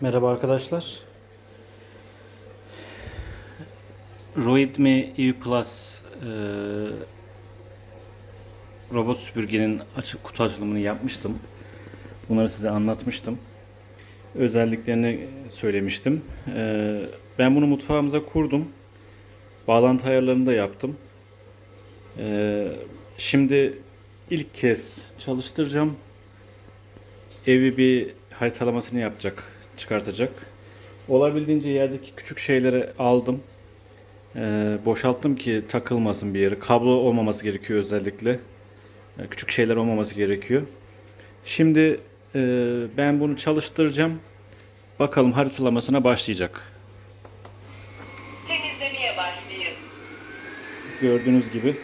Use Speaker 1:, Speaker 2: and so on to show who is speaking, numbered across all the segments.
Speaker 1: Merhaba arkadaşlar. Roidme EU Plus e, robot süpürgenin açık kutu açılımını yapmıştım. Bunları size anlatmıştım. Özelliklerini söylemiştim. E, ben bunu mutfağımıza kurdum. Bağlantı ayarlarını da yaptım. E, şimdi ilk kez çalıştıracağım. Evi bir haritalamasını yapacak, çıkartacak. Olabildiğince yerdeki küçük şeyleri aldım. Ee, boşalttım ki takılmasın bir yere. Kablo olmaması gerekiyor özellikle. Ee, küçük şeyler olmaması gerekiyor. Şimdi e, ben bunu çalıştıracağım. Bakalım haritalamasına başlayacak.
Speaker 2: Temizlemeye başlayın.
Speaker 1: Gördüğünüz gibi.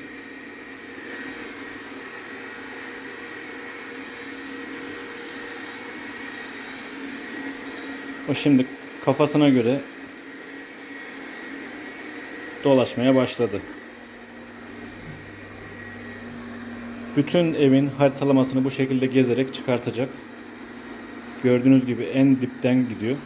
Speaker 1: O şimdi kafasına göre dolaşmaya başladı. Bütün evin haritalamasını bu şekilde gezerek çıkartacak. Gördüğünüz gibi en dipten gidiyor.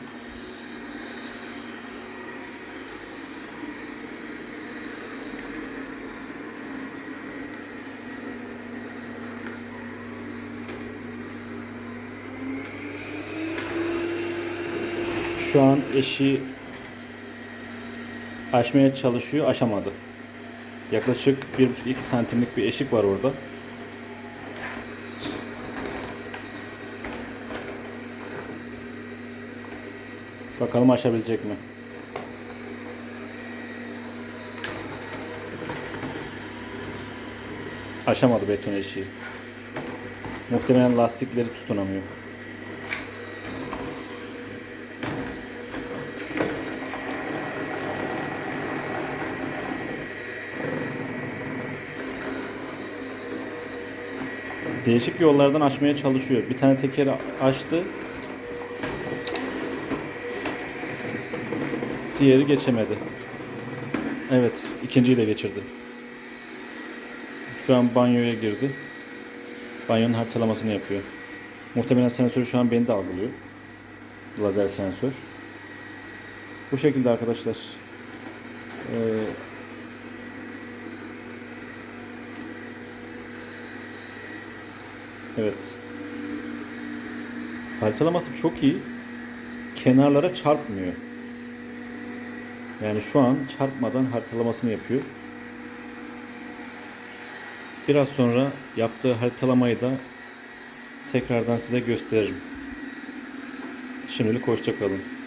Speaker 1: Şu an eşi aşmaya çalışıyor, aşamadı. Yaklaşık 1,5-2 santimlik bir eşik var orada. Bakalım aşabilecek mi? Aşamadı beton eşiği. Muhtemelen lastikleri tutunamıyor. Değişik yollardan aşmaya çalışıyor. Bir tane tekeri açtı. Diğeri geçemedi. Evet, ikinciyi de geçirdi. Şu an banyoya girdi. Banyonun haritalamasını yapıyor. Muhtemelen sensör şu an beni de algılıyor. Lazer sensör. Bu şekilde arkadaşlar. Ee, Evet. Haritalaması çok iyi. Kenarlara çarpmıyor. Yani şu an çarpmadan haritalamasını yapıyor. Biraz sonra yaptığı haritalamayı da tekrardan size gösteririm. Şimdilik hoşça kalın.